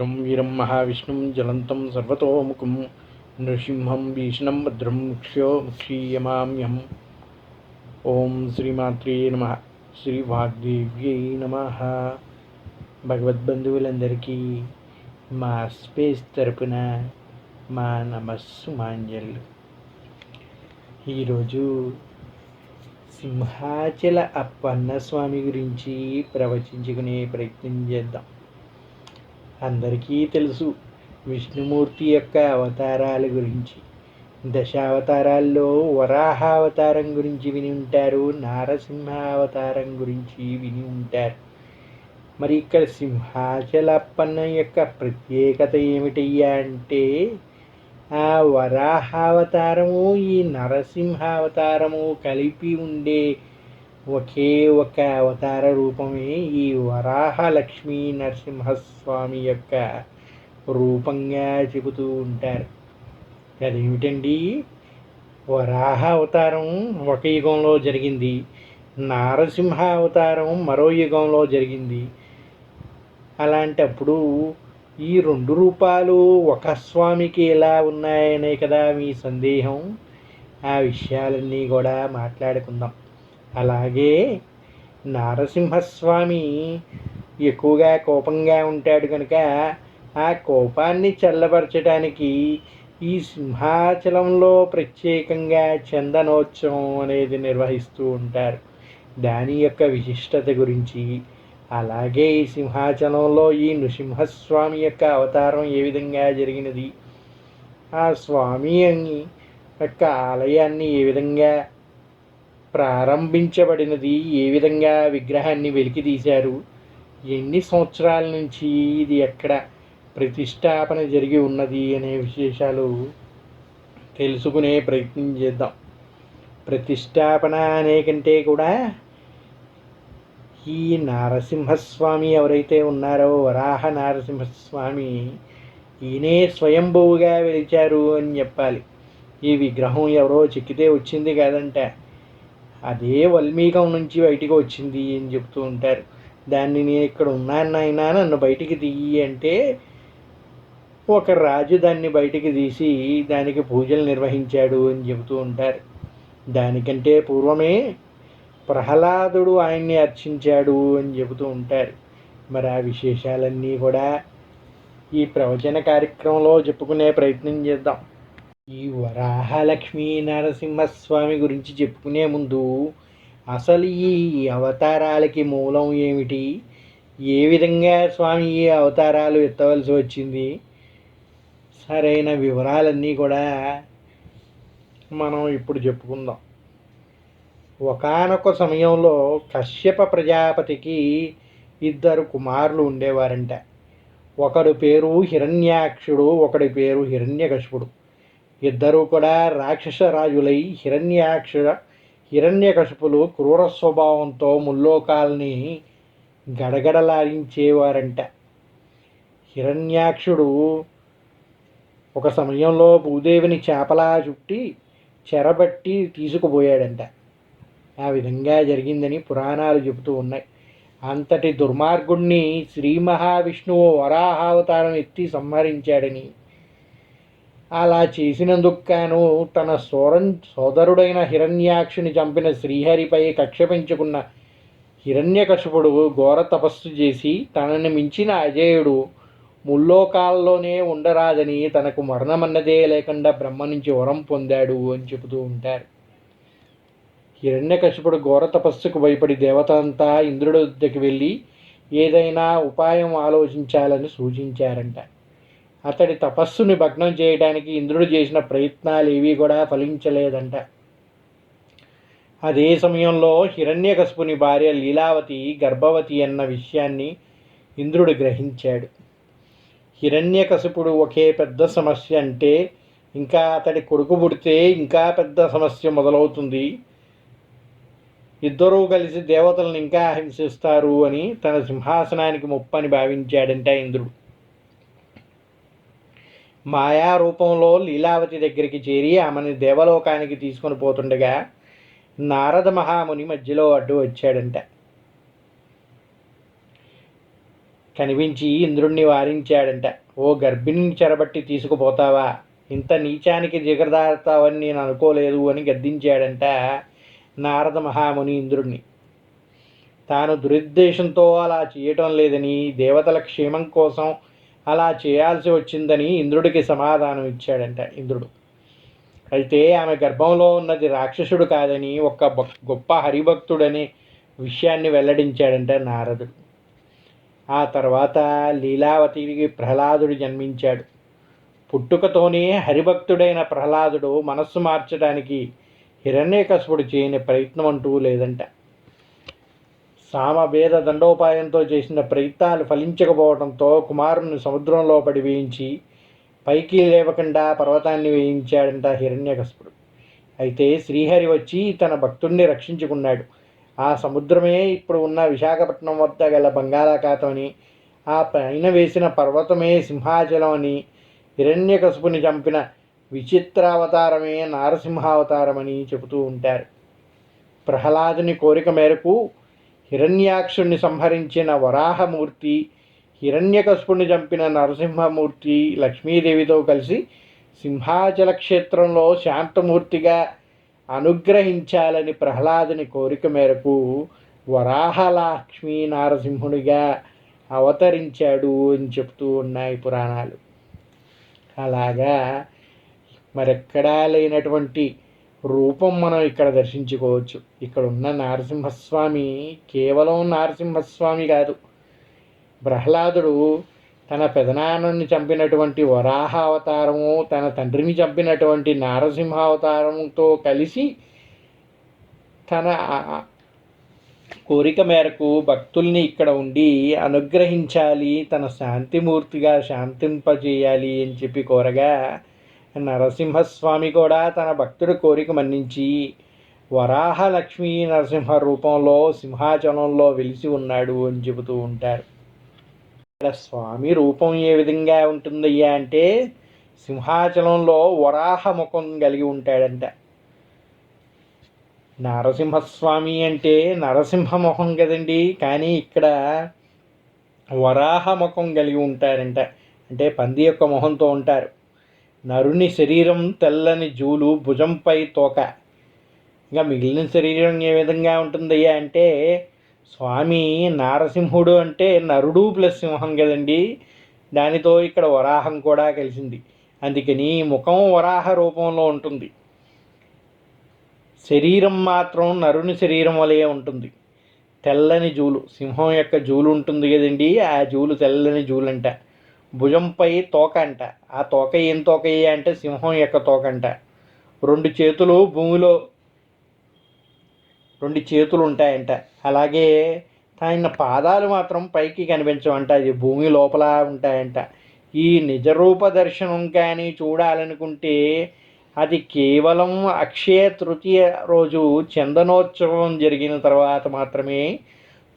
రుం వీరం మహావిష్ణుం జ్వలంతం సర్వతోముఖం నృసింహం భీషణం భద్రం ముఖ్యో ముక్షీయమామ్యం ఓం శ్రీమాత్రే నమ. శ్రీ వాగ్దేవ్యై నమ. భగవద్బంధువులందరికీ మా స్పేస్ తరపున మా నమస్సు మాంజలు ఈరోజు సింహాచల అప్పన్న స్వామి గురించి ప్రవచించుకునే ప్రయత్నం చేద్దాం. అందరికీ తెలుసు విష్ణుమూర్తి యొక్క అవతారాల గురించి. దశావతారాల్లో వరాహ అవతారం గురించి విని ఉంటారు నారసింహ అవతారం గురించి విని ఉంటారు. మరి ఇక్కడ సింహాచలప్పన్న యొక్క ప్రత్యేకత ఏమిటయ్యా అంటే ఆ వరాహావతారము ఈ నరసింహావతారము కలిపి ఉండే ఒకే ఒక అవతార రూపమే ఈ వరాహ లక్ష్మీ నరసింహస్వామి యొక్క రూపంగా చెబుతూ ఉంటారు. అదేమిటండి? వరాహ అవతారం ఒక యుగంలో జరిగింది. నారసింహ అవతారం మరో యుగంలో జరిగింది. అలాంటప్పుడు ఈ రెండు రూపాలు ఒక స్వామికి ఎలా ఉన్నాయనే కదా మీ సందేహం. ఆ విషయాలన్నీ కూడా మాట్లాడుకుందాం. అలాగే నారసింహస్వామి ఎక్కువగా కోపంగా ఉంటాడు కనుక ఆ కోపాన్ని చల్లబరచడానికి ఈ సింహాచలంలో ప్రత్యేకంగా చందనోత్సవం అనేది నిర్వహిస్తూ ఉంటారు. దాని యొక్క విశిష్టత గురించి. అలాగే ఈ సింహాచలంలో ఈ నృసింహస్వామి యొక్క అవతారం ఏ విధంగా జరిగినది? ఆ స్వామి యొక్క ఆలయాన్ని ఏ విధంగా ప్రారంభించబడినది ఏ విధంగా విగ్రహాన్ని వెలికి తీశారు ఎన్ని సంవత్సరాల నుంచి ఇది ఎక్కడ ప్రతిష్టాపన జరిగి ఉన్నది అనే విశేషాలు తెలుసుకునే ప్రయత్నం చేద్దాం. ప్రతిష్టాపన అనే కంటే కూడా ఈ నారసింహస్వామి ఎవరైతే ఉన్నారో వరాహ నారసింహస్వామి ఈయనే స్వయంభువుగా వెలిచారు అని చెప్పాలి. ఈ విగ్రహం ఎవరో చెక్కితే వచ్చింది కాదంట. అదే వల్మీకం నుంచి బయటికి వచ్చింది అని చెప్తూ ఉంటారు. దాన్ని నేను ఇక్కడ ఉన్నాను నాయనా నన్ను బయటికి తీయి అంటే ఒక రాజు దాన్ని బయటికి తీసి దానికి పూజలు నిర్వహించాడు అని చెబుతూ ఉంటారు. దానికంటే పూర్వమే ప్రహ్లాదుడు ఆయన్ని అర్చించాడు అని చెబుతూ ఉంటారు. మరి ఆ విశేషాలన్నీ కూడా ఈ ప్రవచన కార్యక్రమంలో చెప్పుకునే ప్రయత్నం చేద్దాం. ఈ వరాహలక్ష్మీ నరసింహస్వామి గురించి చెప్పుకునే ముందు అసలు ఈ అవతారాలకి మూలం ఏమిటి? ఏ విధంగా స్వామి ఈ అవతారాలు ఎత్తవలసి వచ్చింది? సరైన వివరాలన్నీ కూడా మనం ఇప్పుడు చెప్పుకుందాం. ఒకనొక సమయంలో కశ్యప ప్రజాపతికి ఇద్దరు కుమారులు ఉండేవారంట. ఒకడు పేరు హిరణ్యాక్షుడు ఒకడి పేరు హిరణ్యకశుడు ఇద్దరూ కూడా రాక్షస రాజులై హిరణ్యాక్ష హిరణ్యకశపులు క్రూర స్వభావంతో ముల్లోకాల్ని గడగడలాడించేవారంట. హిరణ్యాక్షుడు ఒక సమయంలో భూదేవిని చేపలా చుట్టి చెరబట్టి తీసుకుపోయాడంట. ఆ విధంగా జరిగిందని పురాణాలు చెబుతూ ఉన్నాయి. అంతటి దుర్మార్గుణ్ణి శ్రీ మహావిష్ణువు వరాహావతారం ఎత్తి సంహరించాడని అలా చేసినందుకు గాను తన సోరం సోదరుడైన హిరణ్యాక్షుని చంపిన శ్రీహరిపై కక్ష పెంచుకున్న హిరణ్యకశపుడు ఘోర తపస్సు చేసి తనని మించిన అజేయుడు ముల్లోకాల్లోనే ఉండరాదని తనకు మరణమన్నదే లేకుండా బ్రహ్మ నుంచి వరం పొందాడు అని చెబుతూ ఉంటారు. హిరణ్యకశిపుడు ఘోర తపస్సుకు భయపడి దేవత అంతా ఇంద్రుడి వద్దకు వెళ్ళి ఏదైనా ఉపాయం ఆలోచించాలని సూచించారంట. అతడి తపస్సుని భగ్నం చేయడానికి ఇంద్రుడు చేసిన ప్రయత్నాలు ఏవి కూడా ఫలించలేదంట. అదే సమయంలో హిరణ్యకశుపుని భార్య లీలావతి గర్భవతి అన్న విషయాన్ని ఇంద్రుడు గ్రహించాడు. హిరణ్యకశపుడు ఒకే పెద్ద సమస్య అంటే ఇంకా అతడి కొడుకు పుడితే ఇంకా పెద్ద సమస్య మొదలవుతుంది. ఇద్దరూ కలిసి దేవతలను ఇంకా హింసిస్తారు అని తన సింహాసనానికి ముప్పని భావించాడంట ఇంద్రుడు. మాయా రూపంలో లీలావతి దగ్గరికి చేరి ఆమెను దేవలోకానికి తీసుకొని పోతుండగా నారద మహాముని మధ్యలో అడ్డు వచ్చాడంట. కనిపించి ఇంద్రుణ్ణి వారించాడంట. ఓ గర్భిణిని చెరబట్టి తీసుకుపోతావా? ఇంత నీచానికి జిగరదారుతావని నేను అనుకోలేదు అని గద్దించాడంట నారద మహాముని ఇంద్రుణ్ణి. తాను దురుద్దేశంతో అలా చేయటం లేదని దేవతల క్షేమం కోసం అలా చేయాల్సి వచ్చిందని ఇంద్రుడికి సమాధానం ఇచ్చాడంట ఇంద్రుడు. అయితే ఆమె గర్భంలో ఉన్నది రాక్షసుడు కాదని ఒక గొప్ప హరిభక్తుడనే విషయాన్ని వెల్లడించాడంట నారదుడు. ఆ తర్వాత లీలావతికి ప్రహ్లాదుడు జన్మించాడు. పుట్టుకతోనే హరిభక్తుడైన ప్రహ్లాదుడు మనస్సు మార్చడానికి హిరణ్యకశపుడు చేయని ప్రయత్నం అంటూ లేదంట. సామవేద దండోపాయంతో చేసిన ప్రయత్నాలు ఫలించకపోవడంతో కుమారుని సముద్రంలో పడి వేయించి పైకి లేవకుండా పర్వతాన్ని వేయించాడంట హిరణ్యకశపుడు. అయితే శ్రీహరి వచ్చి తన భక్తుణ్ణి రక్షించుకున్నాడు. ఆ సముద్రమే ఇప్పుడు ఉన్న విశాఖపట్నం వద్ద గల బంగాళాఖాతమని ఆ పైన వేసిన పర్వతమే సింహాచలం అని హిరణ్యకశపుని చంపిన విచిత్రావతారమే నారసింహావతారమని చెబుతూ ఉంటారు. ప్రహ్లాదుని కోరిక మేరకు హిరణ్యాక్షుణ్ణి సంహరించిన వరాహమూర్తి హిరణ్యకశపుని చంపిన నరసింహమూర్తి లక్ష్మీదేవితో కలిసి సింహాచల క్షేత్రంలో శాంతమూర్తిగా అనుగ్రహించాలని ప్రహ్లాదుని కోరిక మేరకు వరాహలక్ష్మీ నారసింహునిగా అవతరించాడు అని చెప్తూ ఉన్నాయి పురాణాలు. అలాగా మరెక్కడా లేనటువంటి రూపం మనం ఇక్కడ దర్శించుకోవచ్చు. ఇక్కడ ఉన్న నరసింహస్వామి కేవలం నరసింహస్వామి కాదు. ప్రహ్లాదుడు తన పెదనాన్నని చంపినటువంటి వరాహ అవతారము తన తండ్రిని చంపినటువంటి నారసింహావతారంతో కలిసి తన కోరిక మేరకు భక్తుల్ని ఇక్కడ ఉండి అనుగ్రహించాలి తన శాంతిమూర్తిగా శాంతింపజేయాలి అని చెప్పి కోరగా నరసింహస్వామి కూడా తన భక్తుడి కోరిక మన్నించి వరాహ లక్ష్మీ నరసింహ రూపంలో సింహాచలంలో వెలిసి ఉన్నాడు అని చెబుతూ ఉంటారు. ఇక్కడ స్వామి రూపం ఏ విధంగా ఉంటుందయ్యా అంటే సింహాచలంలో వరాహ ముఖం కలిగి ఉంటాడంట. నరసింహస్వామి అంటే నరసింహ ముఖం కదండి కానీ ఇక్కడ వరాహ ముఖం కలిగి ఉంటారంట. అంటే పంది యొక్క మొహంతో ఉంటారు. నరుని శరీరం తెల్లని జూలు భుజంపై తోక. ఇంకా మిగిలిన శరీరం ఏ విధంగా ఉంటుందయ్యా అంటే స్వామి నారసింహుడు అంటే నరుడు ప్లస్ సింహం కదండి. దానితో ఇక్కడ వరాహం కూడా కలిసింది. అందుకని ముఖం వరాహ రూపంలో ఉంటుంది. శరీరం మాత్రం నరుని శరీరం వలె ఉంటుంది. తెల్లని జూలు సింహం యొక్క జూలు ఉంటుంది కదండి. ఆ జూలు తెల్లని జూలంట. భుజంపై తోక అంట ఆ తోక ఏం తోక అంటే సింహం యొక్క తోక అంట రెండు చేతులు భూమిలో రెండు చేతులు ఉంటాయంట. అలాగే ఆయన పాదాలు మాత్రం పైకి కనిపించవంట. అది భూమి లోపల ఉంటాయంట. ఈ నిజరూప దర్శనం కానీ చూడాలనుకుంటే అది కేవలం అక్షయ తృతీయ రోజు చందనోత్సవం జరిగిన తర్వాత మాత్రమే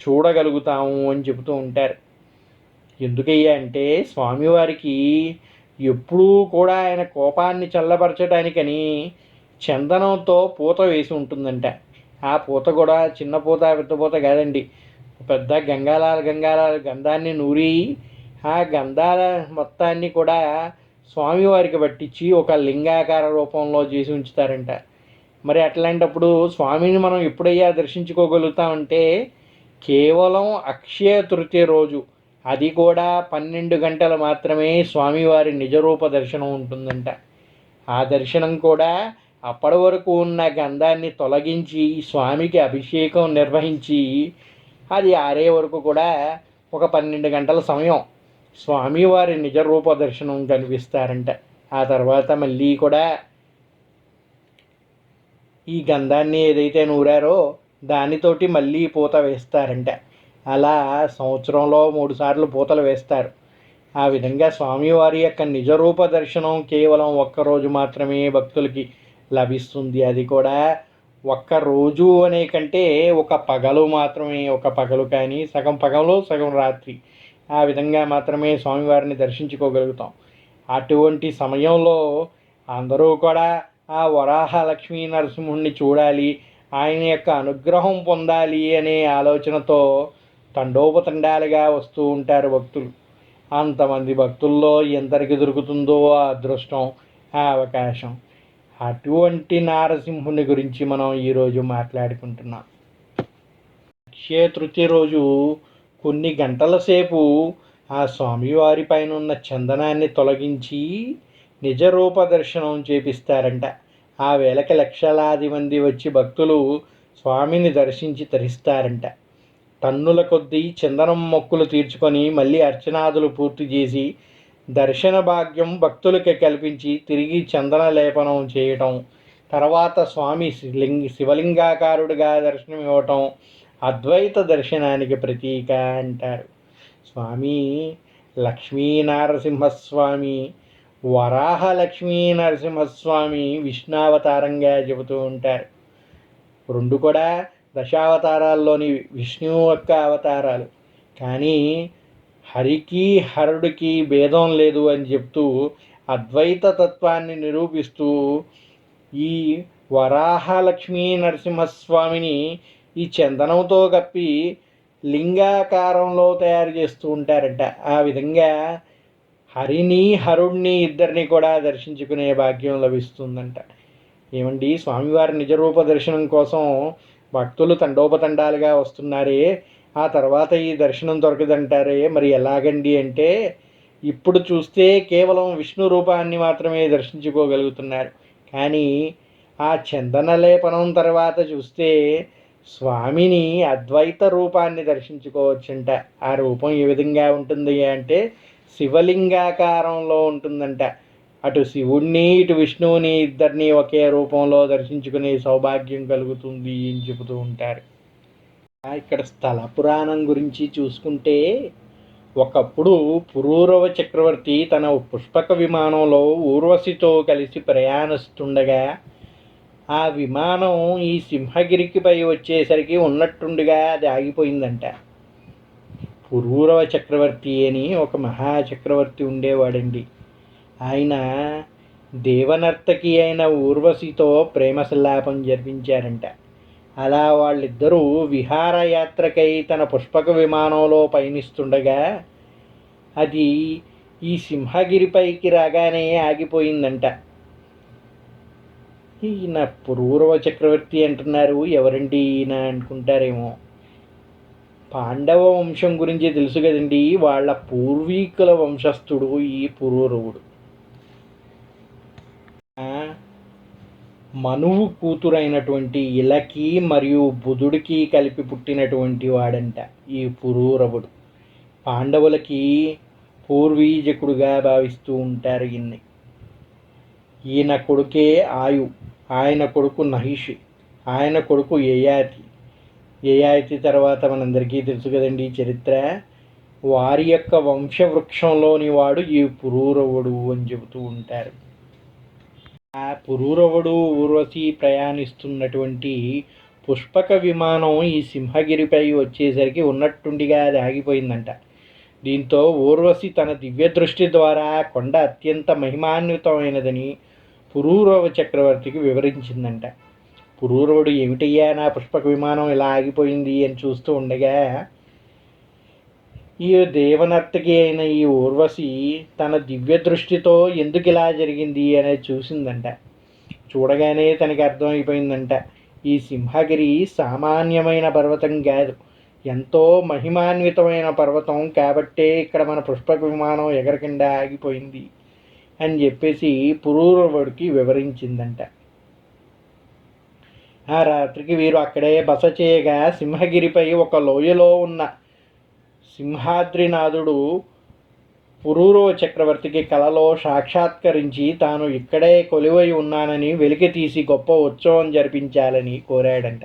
చూడగలుగుతాము అని చెబుతూ ఉంటారు. ఎందుకయ్యా అంటే స్వామివారికి ఎప్పుడూ కూడా ఆయన కోపాన్ని చల్లబరచడానికని చందనంతో పూత వేసి ఉంటుందంట. ఆ పూత కూడా చిన్న పూత పెద్ద పూత కాదండి. పెద్ద గంగాలాల గంగాలాల గంధాన్ని నూరి ఆ గంధాల మొత్తాన్ని కూడా స్వామివారికి పట్టించి ఒక లింగాకార రూపంలో చేసి ఉంచుతారంట. మరి అట్లాంటప్పుడు స్వామిని మనం ఎప్పుడయ్యా దర్శించుకోగలుగుతామంటే కేవలం అక్షయ తృతీయ రోజు అది కూడా పన్నెండు గంటలు మాత్రమే స్వామివారి నిజరూప దర్శనం ఉంటుందంట. ఆ దర్శనం కూడా అప్పటి వరకు ఉన్న గంధాన్ని తొలగించి స్వామికి అభిషేకం నిర్వహించి అది ఆరే వరకు కూడా ఒక పన్నెండు గంటల సమయం స్వామివారి నిజరూప దర్శనం కనిపిస్తారంట. ఆ తర్వాత మళ్ళీ కూడా ఈ గంధాన్ని ఏదైతే నూరారో దానితోటి మళ్ళీ పూత వేస్తారంట. అలా సంవత్సరంలో మూడుసార్లు పూతలు వేస్తారు. ఆ విధంగా స్వామివారి యొక్క నిజరూప దర్శనం కేవలం ఒక్కరోజు మాత్రమే భక్తులకి లభిస్తుంది. అది కూడా ఒక్క రోజు అనే కంటే ఒక పగలు మాత్రమే ఒక పగలు కానీ సగం పగలు సగం రాత్రి ఆ విధంగా మాత్రమే స్వామివారిని దర్శించుకోగలుగుతాం. అటువంటి సమయంలో అందరూ కూడా ఆ వరాహ లక్ష్మీ నరసింహుణ్ణి చూడాలి ఆయన యొక్క అనుగ్రహం పొందాలి అనే ఆలోచనతో తండోపతండాలుగా వస్తూ ఉంటారు భక్తులు. అంతమంది భక్తుల్లో ఎంతరికి దొరుకుతుందో ఆ అదృష్టం ఆ అవకాశం. అటువంటి నారసింహుని గురించి మనం ఈరోజు మాట్లాడుకుంటున్నాం. అక్షయ తృతీయ రోజు కొన్ని గంటల సేపు ఆ స్వామివారి పైన ఉన్న చందనాన్ని తొలగించి నిజరూప దర్శనం చేపిస్తారంట. ఆ వేళకి లక్షలాది మంది వచ్చి భక్తులు స్వామిని దర్శించి తరిస్తారంట. టన్నుల కొద్దీ చందనం మొక్కులు తీర్చుకొని మళ్ళీ అర్చనాదులు పూర్తి చేసి దర్శన భాగ్యం భక్తులకి కల్పించి తిరిగి చందన లేపనం చేయటం తర్వాత స్వామి లింగ శివలింగాకారుడిగా దర్శనం ఇవ్వటం అద్వైత దర్శనానికి ప్రతీక అంటారు. స్వామి లక్ష్మీనారసింహస్వామి వరాహ లక్ష్మీ నరసింహస్వామి విష్ణావతారంగా చెబుతూ ఉంటారు. రెండు కూడా దశావతారాల్లోని విష్ణువు యొక్క అవతారాలు. కానీ హరికి హరుడికి భేదం లేదు అని చెప్తూ అద్వైత తత్వాన్ని నిరూపిస్తూ ఈ వరాహలక్ష్మీ నరసింహస్వామిని ఈ చందనంతో కప్పి లింగాకారంలో తయారు చేస్తూ ఉంటారంట. ఆ విధంగా హరిని హరుణ్ణి ఇద్దరిని కూడా దర్శించుకునే భాగ్యం లభిస్తుందంట. ఏమండి? స్వామివారి నిజరూప దర్శనం కోసం భక్తులు తండోపతండాలుగా వస్తున్నారే ఆ తర్వాత ఈ దర్శనం దొరకదంటారే మరి ఎలాగండి అంటే ఇప్పుడు చూస్తే కేవలం విష్ణు రూపాన్ని మాత్రమే దర్శించుకోగలుగుతున్నారు. కానీ ఆ చందనలేపనం తర్వాత చూస్తే స్వామిని అద్వైత రూపాన్ని దర్శించుకోవచ్చంట. ఆ రూపం ఏ విధంగా ఉంటుంది అంటే శివలింగాకారంలో ఉంటుందంట. అటు శివుణ్ణి ఇటు విష్ణువుని ఇద్దరిని ఒకే రూపంలో దర్శించుకునే సౌభాగ్యం కలుగుతుంది అని చెబుతూ ఉంటారు. ఇక్కడ స్థల పురాణం గురించి చూసుకుంటే ఒకప్పుడు పురూరవ చక్రవర్తి తన పుష్పక విమానంలో ఊర్వశితో కలిసి ప్రయాణిస్తుండగా ఆ విమానం ఈ సింహగిరికి పై వచ్చేసరికి ఉన్నట్టుండిగా అది ఆగిపోయిందంట. పురూరవ చక్రవర్తి అని ఒక మహా చక్రవర్తి ఉండేవాడండి. ఆయన దేవనర్తకి అయిన ఊర్వశితో ప్రేమ సల్లాపం జరిపించారంట. అలా వాళ్ళిద్దరూ విహారయాత్రకై తన పుష్పక విమానంలో పయనిస్తుండగా అది ఈ సింహగిరిపైకి రాగానే ఆగిపోయిందంట. ఈయన పూర్వ చక్రవర్తి అంటున్నారు ఎవరండి ఈయన అనుకుంటారేమో. పాండవ వంశం గురించి తెలుసు కదండి వాళ్ళ పూర్వీకుల వంశస్థుడు ఈ పురూరవుడు. మనువు కూతురైనటువంటి ఇలకి మరియు బుధుడికి కలిపి పుట్టినటువంటి వాడంట ఈ పురూరవుడు. పాండవులకి పూర్వీజకుడుగా భావిస్తూ ఉంటారు ఈయన్ని. ఈయన కొడుకే ఆయు ఆయన కొడుకు నహిషి ఆయన కొడుకు యయాతి. యయాతి తర్వాత మనందరికీ తెలుసు కదండి చరిత్ర. వారి యొక్క వంశవృక్షంలోని వాడు ఈ పురూరవుడు అని చెబుతూ ఉంటారు. ఆ పురూరవుడు ఊర్వశి ప్రయాణిస్తున్నటువంటి పుష్పక విమానం ఈ సింహగిరిపై వచ్చేసరికి ఉన్నట్టుండిగా అది ఆగిపోయిందంట. దీంతో ఊర్వశి తన దివ్య దృష్టి ద్వారా కొండ అత్యంత మహిమాన్వితమైనదని పురూరవ చక్రవర్తికి వివరించిందంట. పురూరవుడు ఏమిటయ్యా నా పుష్పక విమానం ఇలా ఆగిపోయింది అని చూస్తూ ఉండగా ఈ దేవనర్తకి అయిన ఈ ఊర్వశి తన దివ్య దృష్టితో ఎందుకు ఇలా జరిగింది అనేది చూసిందంట. చూడగానే తనకి అర్థమైపోయిందంట. ఈ సింహగిరి సామాన్యమైన పర్వతం కాదు. ఎంతో మహిమాన్వితమైన పర్వతం కాబట్టే ఇక్కడ మన పుష్పక విమానం ఎగరకుండా ఆగిపోయింది అని చెప్పేసి పురూరవుడికి వివరించిందంట. ఆ రాత్రికి వీరు అక్కడే బస చేయగా సింహగిరిపై ఒక లోయలో ఉన్న సింహాద్రినాథుడు పురూరవ చక్రవర్తికి కలలో సాక్షాత్కరించి తాను ఇక్కడే కొలువై ఉన్నానని వెలికి తీసి గొప్ప ఉత్సవం జరిపించాలని కోరాడంట.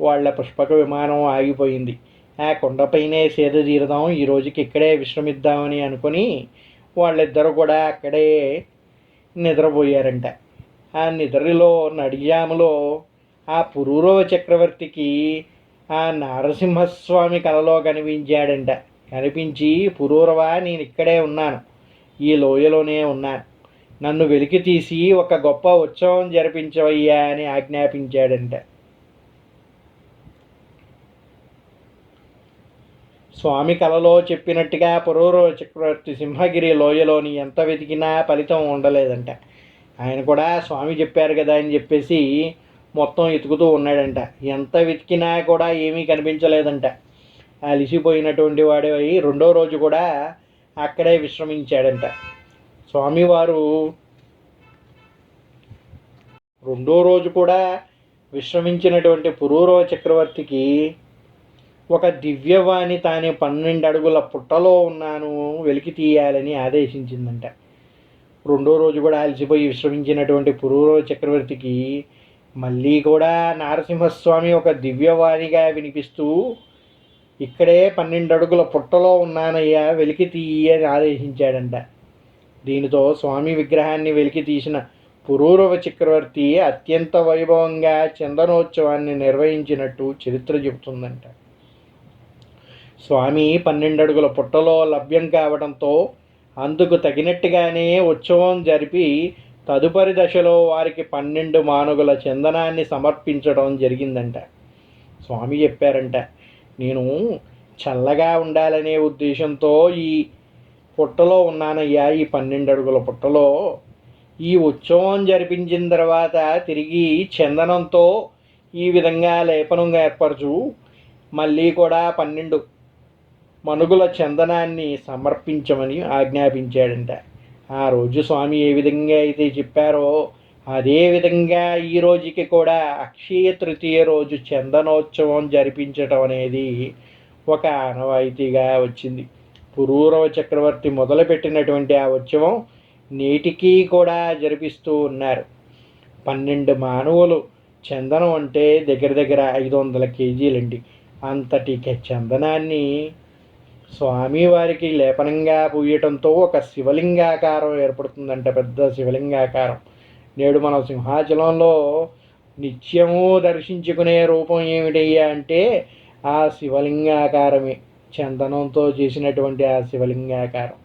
వాళ్ళ పుష్పక విమానం ఆగిపోయింది. ఆ కొండపైనే సేద తీరదాం ఈ రోజుకి ఇక్కడే విశ్రమిద్దామని అనుకుని వాళ్ళిద్దరూ కూడా అక్కడే నిద్రపోయారంట. ఆ నిద్రలో నడియాములో ఆ పురూరవ చక్రవర్తికి ఆ నరసింహస్వామి కలలో కనిపించాడంట. కనిపించి పురూరవా నేను ఇక్కడే ఉన్నాను. ఈ లోయలోనే ఉన్నాను. నన్ను వెలికి తీసి ఒక గొప్ప ఉత్సవం జరిపించవయ్యా అని ఆజ్ఞాపించాడంట. స్వామి కలలో చెప్పినట్టుగా పురూరవ చక్రవర్తి సింహగిరి లోయలోని ఎంత వెతికినా ఫలితం ఉండలేదంట. ఆయన కూడా స్వామి చెప్పారు కదా అని చెప్పేసి మొత్తం ఎతుకుతూ ఉన్నాడంట. ఎంత వెతికినా కూడా ఏమీ కనిపించలేదంట. అలిసిపోయినటువంటి వాడు అయి రెండో రోజు కూడా అక్కడే విశ్రమించాడంట. స్వామివారు రెండో రోజు కూడా విశ్రమించినటువంటి పురూరవ చక్రవర్తికి ఒక దివ్యవాణి తానే పన్నెండు అడుగుల పుట్టలో ఉన్నాను వెలికి తీయాలని ఆదేశించిందంట. రెండో రోజు కూడా అలసిపోయి విశ్రమించినటువంటి పురూరవ చక్రవర్తికి మళ్ళీ కూడా నారసింహస్వామి ఒక దివ్యవాణిగా వినిపిస్తూ ఇక్కడే పన్నెండు అడుగుల పుట్టలో ఉన్నానయ్యా వెలికి తీయి అని ఆదేశించాడంట. దీనితో స్వామి విగ్రహాన్ని వెలికి తీసిన పురూరవ చక్రవర్తి అత్యంత వైభవంగా చందనోత్సవాన్ని నిర్వహించినట్టు చరిత్ర చెబుతుందంట. స్వామి పన్నెండు అడుగుల పుట్టలో లభ్యం కావడంతో అందుకు తగినట్టుగానే ఉత్సవం జరిపి తదుపరి దశలో వారికి పన్నెండు మానుగుల చందనాన్ని సమర్పించడం జరిగిందంట. స్వామి చెప్పారంట నేను చల్లగా ఉండాలనే ఉద్దేశంతో ఈ పుట్టలో ఉన్నానయ్యా ఈ పన్నెండు అడుగుల పుట్టలో. ఈ ఉత్సవం జరిపించిన తర్వాత తిరిగి చందనంతో ఈ విధంగా లేపనంగా ఏర్పరచు. మళ్ళీ కూడా పన్నెండు మనుగుల చందనాన్ని సమర్పించమని ఆజ్ఞాపించాడంట. ఆ రోజు స్వామి ఏ విధంగా అయితే చెప్పారో అదే విధంగా ఈ రోజుకి కూడా అక్షయ తృతీయ రోజు చందనోత్సవం జరిపించటం అనేది ఒక ఆనవాయితీగా వచ్చింది. పురూరవ చక్రవర్తి మొదలుపెట్టినటువంటి ఆ ఉత్సవం నేటికి కూడా జరిపిస్తూ ఉన్నారు. పన్నెండు మానవులు చందనం అంటే దగ్గర దగ్గర ఐదు వందల కేజీలండి. అంతటి చందనాన్ని స్వామివారికి లేపనంగా పూయటంతో ఒక శివలింగాకారం ఏర్పడుతుందంట పెద్ద శివలింగాకారం. నేడు మనం సింహాచలంలో నిత్యము దర్శించుకునే రూపం ఏమిటయ్యా అంటే ఆ శివలింగాకారమే. చందనంతో చేసినటువంటి ఆ శివలింగాకారం.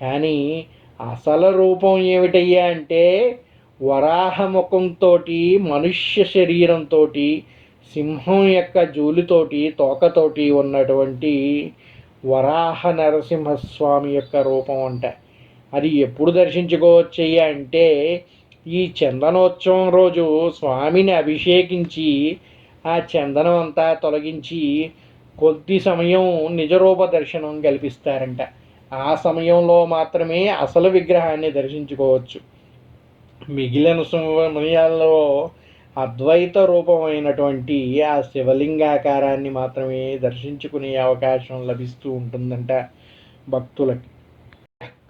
కానీ అసలు రూపం ఏమిటయ్యా అంటే వరాహముఖంతో మనుష్య శరీరంతో సింహం యొక్క జూలితోటి తోకతోటి ఉన్నటువంటి వరాహ నరసింహస్వామి యొక్క రూపం అంట. అది ఎప్పుడు దర్శించుకోవచ్చయ్యా అంటే ఈ చందనోత్సవం రోజు స్వామిని అభిషేకించి ఆ చందనం అంతా తొలగించి కొద్ది సమయం నిజరూప దర్శనం కల్పిస్తారంట. ఆ సమయంలో మాత్రమే అసలు విగ్రహాన్ని దర్శించుకోవచ్చు. మిగిలిన సమయాల్లో అద్వైత రూపమైనటువంటి ఆ శివలింగాకారాన్ని మాత్రమే దర్శించుకునే అవకాశం లభిస్తూ ఉంటుందంట భక్తులకి.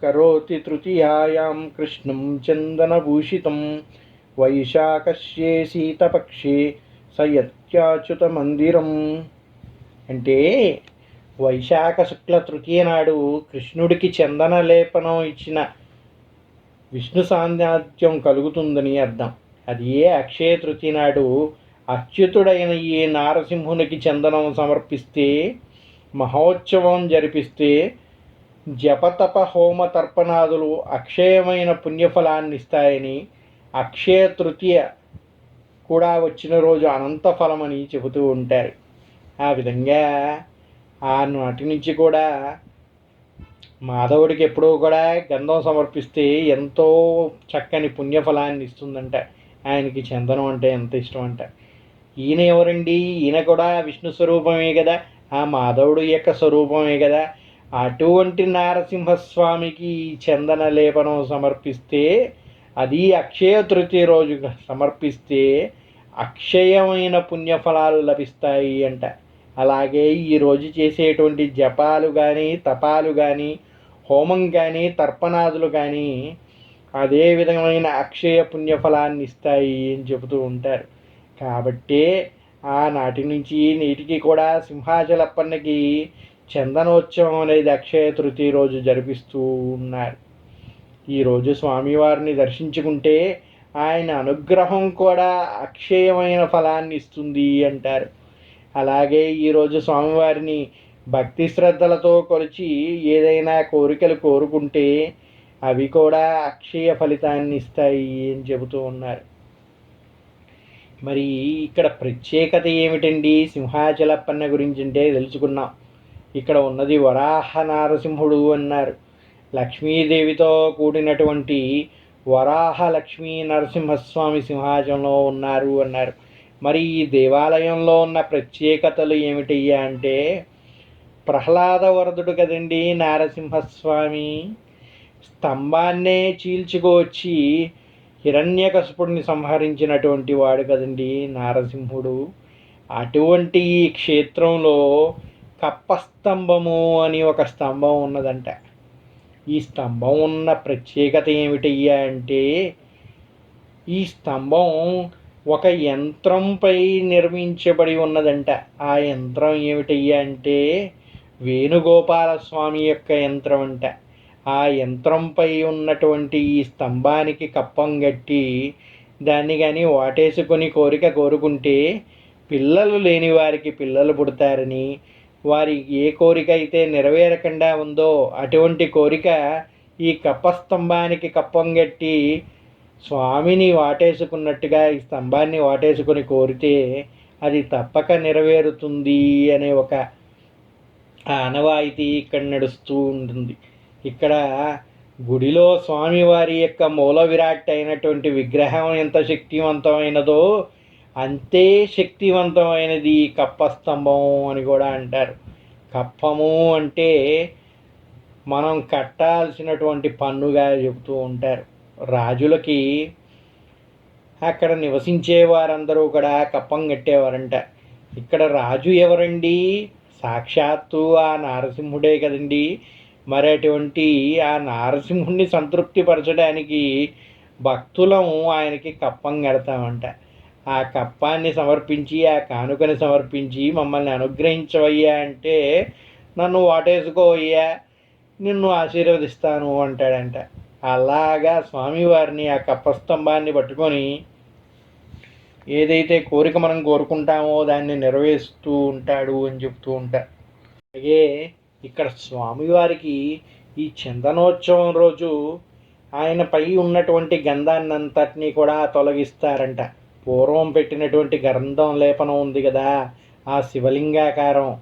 కరోతి తృతీయాయాం కృష్ణం చందనభూషితం వైశాఖస్యే శీతపక్షే సయత్యాచ్యుత మందిరం. అంటే వైశాఖ శుక్ల తృతీయ నాడు కృష్ణుడికి చందన లేపనం ఇచ్చిన విష్ణు సాన్నిధ్యం కలుగుతుందని అర్థం. అది ఏ అక్షయ తృతి నాడు అచ్యుతుడైన ఈ నారసింహునికి చందనం సమర్పిస్తే మహోత్సవం జరిపిస్తే జపతప హోమ తర్పణాదులు అక్షయమైన పుణ్యఫలాన్ని ఇస్తాయని అక్షయ తృతీయ కూడా వచ్చిన రోజు అనంత ఫలమని చెబుతూ ఉంటారు. ఆ విధంగా ఆ నాటి నుంచి కూడా మాధవుడికి ఎప్పుడూ కూడా గంధం సమర్పిస్తే ఎంతో చక్కని పుణ్యఫలాన్ని ఇస్తుందంట. ఆయనకి చందనం అంటే ఎంత ఇష్టం అంట ఈయన ఎవరండి? ఈయన కూడా విష్ణు స్వరూపమే కదా ఆ మాధవుడు యొక్క స్వరూపమే కదా. అటువంటి నారసింహస్వామికి చందన లేపనం సమర్పిస్తే అది అక్షయ తృతీయ రోజు సమర్పిస్తే అక్షయమైన పుణ్యఫలాలు లభిస్తాయి అంట. అలాగే ఈరోజు చేసేటువంటి జపాలు కానీ తపాలు కానీ హోమం కానీ తర్పణాదులు కానీ అదే విధమైన అక్షయ పుణ్యఫలాన్ని ఇస్తాయి అని చెబుతూ ఉంటారు. కాబట్టే ఆనాటి నుంచి నేటికి కూడా సింహాచలప్పన్నకి చందనోత్సవం అనేది అక్షయ తృతీయ రోజు జరిపిస్తూ ఉన్నారు. ఈరోజు స్వామివారిని దర్శించుకుంటే ఆయన అనుగ్రహం కూడా అక్షయమైన ఫలాన్ని ఇస్తుంది అంటారు. అలాగే ఈరోజు స్వామివారిని భక్తి శ్రద్ధలతో కొలిచి ఏదైనా కోరికలు కోరుకుంటే అవి కూడా అక్షయ ఫలితాన్ని ఇస్తాయి అని చెబుతూ ఉన్నారు. మరి ఇక్కడ ప్రత్యేకత ఏమిటండి? సింహాచలప్పన్న గురించి అంటే తెలుసుకున్నాం. ఇక్కడ ఉన్నది వరాహ నారసింహుడు అన్నారు. లక్ష్మీదేవితో కూడినటువంటి వరాహ లక్ష్మీ నరసింహస్వామి సింహాచలంలో ఉన్నారు అన్నారు. మరి ఈ దేవాలయంలో ఉన్న ప్రత్యేకతలు ఏమిటయ్యా అంటే ప్రహ్లాద వరదుడు కదండి నారసింహస్వామి? స్తంభాన్నే చీల్చుకొచ్చి హిరణ్యకశపుడిని సంహరించినటువంటి వాడు కదండి నారసింహుడు. అటువంటి ఈ క్షేత్రంలో కప్పస్తంభము అని ఒక స్తంభం ఉన్నదంట. ఈ స్తంభం ఉన్న ప్రత్యేకత ఏమిటయ్యా అంటే ఈ స్తంభం ఒక యంత్రంపై నిర్మించబడి ఉన్నదంట. ఆ యంత్రం ఏమిటయ్యా అంటే వేణుగోపాల స్వామి యొక్క యంత్రం అంట. ఆ యంత్రంపై ఉన్నటువంటి ఈ స్తంభానికి కప్పం కట్టి దాన్ని కానీ వాటేసుకొని కోరిక కోరుకుంటే పిల్లలు లేని వారికి పిల్లలు పుడతారని వారి ఏ కోరిక అయితే నెరవేరకుండా ఉందో అటువంటి కోరిక ఈ కప్పస్తంభానికి కప్పం కట్టి స్వామిని వాటేసుకున్నట్టుగా ఈ స్తంభాన్ని వాటేసుకొని కోరితే అది తప్పక నెరవేరుతుంది అనే ఒక ఆనవాయితీ ఇక్కడ నడుస్తూ ఉంటుంది. ఇక్కడ గుడిలో స్వామివారి యొక్క మూల విరాట్ అయినటువంటి విగ్రహం ఎంత శక్తివంతమైనదో అంతే శక్తివంతమైనది కప్పస్తంభం అని కూడా అంటారు. కప్పము అంటే మనం కట్టాల్సినటువంటి పన్నుగా చెబుతూ ఉంటారు. రాజులకి అక్కడ నివసించే వారందరూ కూడా కప్పం కట్టేవారంట. ఇక్కడ రాజు ఎవరండి? సాక్షాత్తు ఆ నారసింహుడే కదండి. మరి అటువంటి ఆ నారసింహుణ్ణి సంతృప్తిపరచడానికి భక్తులం ఆయనకి కప్పం కడతామంట. ఆ కప్పాన్ని సమర్పించి ఆ కానుకని సమర్పించి మమ్మల్ని అనుగ్రహించవయ్యా అంటే నన్ను వాటేసుకోవయ్యా నిన్ను ఆశీర్వదిస్తాను అంటాడంట. అలాగా స్వామివారిని ఆ కప్పస్తంభాన్ని పట్టుకొని ఏదైతే కోరిక మనం కోరుకుంటామో దాన్ని నెరవేరుస్తూ ఉంటాడు అని చెప్తూ ఉంటారు అలాగే ఇక్కడ స్వామివారికి ఈ చందనోత్సవం రోజు ఆయనపై ఉన్నటువంటి గంధాన్ని అంతటినీ కూడా తొలగిస్తారంట. పూర్వం పెట్టినటువంటి గంధం లేపనం ఉంది కదా ఆ శివలింగాకారం.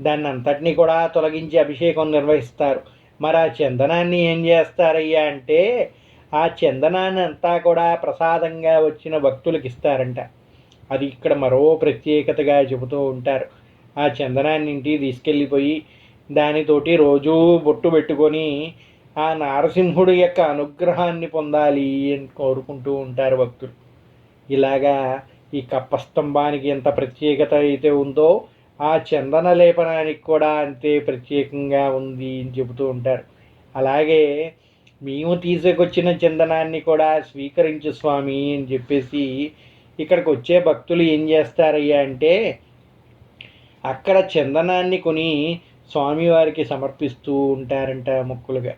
దాన్ని అంతటినీ కూడా తొలగించి అభిషేకం నిర్వహిస్తారు. మరి ఆ చందనాన్ని ఏం చేస్తారయ్యా అంటే ఆ చందనాన్ని అంతా కూడా ప్రసాదంగా వచ్చిన భక్తులకు ఇస్తారంట. అది ఇక్కడ మరో ప్రత్యేకతగా చెబుతూ ఉంటారు. ఆ చందనాన్ని ఇంటికి తీసుకెళ్ళిపోయి దానితోటి రోజూ బొట్టు పెట్టుకొని ఆ నారసింహుడి యొక్క అనుగ్రహాన్ని పొందాలి అని కోరుకుంటూ ఉంటారు భక్తులు. ఇలాగా ఈ కప్పస్తంభానికి ఎంత ప్రత్యేకత అయితే ఉందో ఆ చందన లేపనానికి కూడా అంతే ప్రత్యేకంగా ఉంది అని చెబుతూ ఉంటారు. అలాగే మేము తీసుకొచ్చిన చందనాన్ని కూడా స్వీకరించు స్వామి అని చెప్పేసి ఇక్కడికి వచ్చే భక్తులు ఏం చేస్తారయ్యా అంటే అక్కడ చందనాన్ని కొని స్వామివారికి సమర్పిస్తూ ఉంటారంట మొక్కులుగా.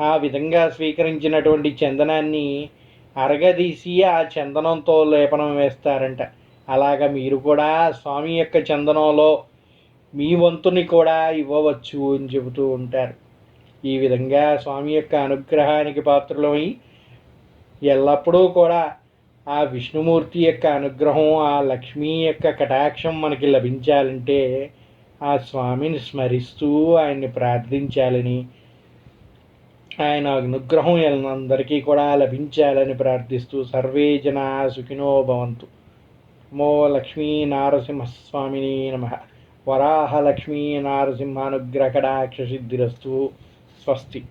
ఆ విధంగా స్వీకరించినటువంటి చందనాన్ని అరగదీసి ఆ చందనంతో లేపనం వేస్తారంట. అలాగ మీరు కూడా స్వామి యొక్క చందనంలో మీ వంతుని కూడా ఇవ్వవచ్చు అని చెబుతూ ఉంటారు. ఈ విధంగా స్వామి యొక్క అనుగ్రహానికి పాత్రలమై ఎల్లప్పుడూ కూడా ఆ విష్ణుమూర్తి యొక్క అనుగ్రహం ఆ లక్ష్మీ యొక్క కటాక్షం మనకి లభించాలంటే ఆ స్వామిని స్మరిస్తూ ఆయన్ని ప్రార్థించాలని ఆయన అనుగ్రహం అందరికీ కూడా లభించాలని ప్రార్థిస్తూ సర్వే జనా సుఖినో భవంతు. మో లక్ష్మీ నారసింహస్వామిని నమ. వరాహ లక్ష్మీ నారసింహానుగ్రహకటాక్ష సిద్ధిరస్తు. స్వస్తి.